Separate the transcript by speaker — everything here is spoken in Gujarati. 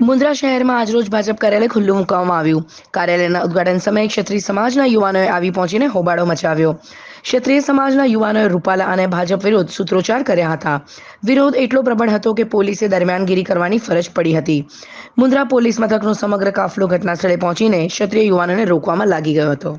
Speaker 1: મુન્દ્રા શહેરમાં આજરોજ ભાજપ કાર્યાલય ખુલ્લું મૂકવામાં આવ્યું. કાર્યાલયના ઉદઘાટન સમયે ક્ષત્રિય સમાજના યુવાનોએ આવી પહોંચીને હોબાળો મચાવ્યો. ક્ષત્રિય સમાજના યુવાનોએ રૂપાલા અને ભાજપ વિરુદ્ધ સૂત્રોચ્ચાર કર્યા હતા. વિરોધ એટલો પ્રબળ હતો કે પોલીસે દરમિયાનગીરી કરવાની ફરજ પડી હતી. મુન્દ્રા પોલીસ મથકનો સમગ્ર કાફલો ઘટનાસ્થળે પહોંચીને ક્ષત્રિય યુવાનોને રોકવામાં લાગી ગયો હતો.